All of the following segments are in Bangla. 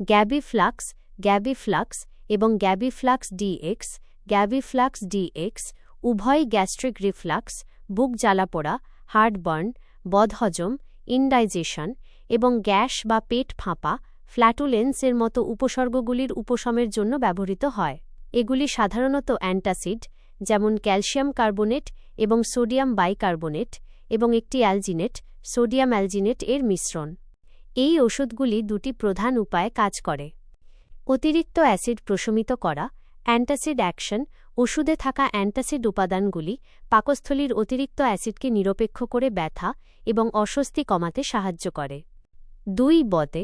গ্যাবিফ্লাক্স গ্যাবিফ্লাক্স এবং গ্যাবিফ্লাক্স ডিএক্স গ্যাবিফ্লাক্স ডিএক্স উভয় গ্যাস্ট্রিক রিফ্লাক্স, বুক জ্বালাপোড়া, হার্টবার্ন, বদহজম, ইনডাইজেশন এবং গ্যাস বা পেট ফাঁপা ফ্ল্যাটুলেন্সের মতো উপসর্গগুলির উপশমের জন্য ব্যবহৃত হয়। এগুলি সাধারণত অ্যান্টাসিড, যেমন ক্যালসিয়াম কার্বোনেট এবং সোডিয়াম বাইকার্বোনেট এবং একটি অ্যালজিনেট, সোডিয়াম অ্যালজিনেট এর মিশ্রণ। এই ওষুধগুলি দুটি প্রধান উপায়ে কাজ করে। অতিরিক্ত অ্যাসিড প্রশমিত করা, অ্যান্টাসিড অ্যাকশন, ওষুধে থাকা অ্যান্টাসিড উপাদানগুলি পাকস্থলীর অতিরিক্ত অ্যাসিডকে নিরপেক্ষ করে ব্যথা এবং অস্বস্তি কমাতে সাহায্য করে। দুই বতে,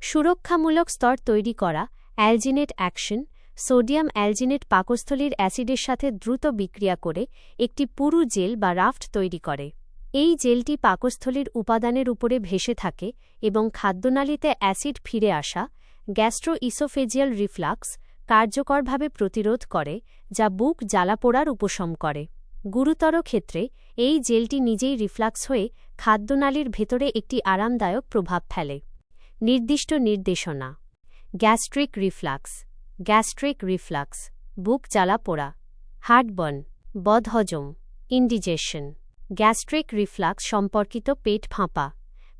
সুরক্ষামূলক স্তর তৈরি করা, অ্যালজিনেট অ্যাকশন, সোডিয়াম অ্যালজিনেট পাকস্থলীর অ্যাসিডের সাথে দ্রুত বিক্রিয়া করে একটি পুরু জেল বা রাফট তৈরি করে। এই জেলটি পাকস্থলীর উপাদানের উপরে ভেসে থাকে এবং খাদ্যনালীতে অ্যাসিড ফিরে আসা গ্যাস্ট্রো ইসোফেজিয়াল রিফ্লাক্স কার্যকরভাবে প্রতিরোধ করে, যা বুক জ্বালাপোড়ার উপশম করে। গুরুতর ক্ষেত্রে, এই জেলটি নিজেই রিফ্লাক্স হয়ে খাদ্যনালীর ভেতরে একটি আরামদায়ক প্রভাব ফেলে। নির্দিষ্ট নির্দেশনা। Gastric reflux. Gastric reflux. বুক জ্বালাপোড়া হার্টবর্ন। বদহজম। ইন্ডিজেশন। গ্যাস্ট্রিক রিফ্লাক্স সম্পর্কিত পেট ফাঁপা,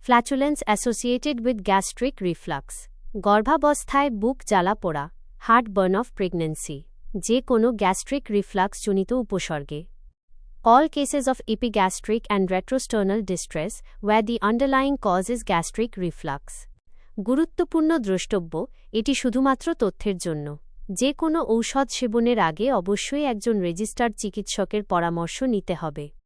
flatulence associated with gastric reflux, গর্ভাবস্থায় বুক জ্বালাপোড়া হার্টবার্ন অফ প্রেগন্যান্সি, যে কোনো গ্যাস্ট্রিক রিফ্লাক্সজনিত উপসর্গে। all cases of epigastric and retrosternal distress where the underlying cause is gastric reflux. গুরুত্বপূর্ণ দ্রষ্টব্য, এটি শুধুমাত্র তথ্যের জন্য। যে কোনো ঔষধ সেবনের আগে অবশ্যই একজন রেজিস্টার্ড চিকিৎসকের পরামর্শ নিতে হবে।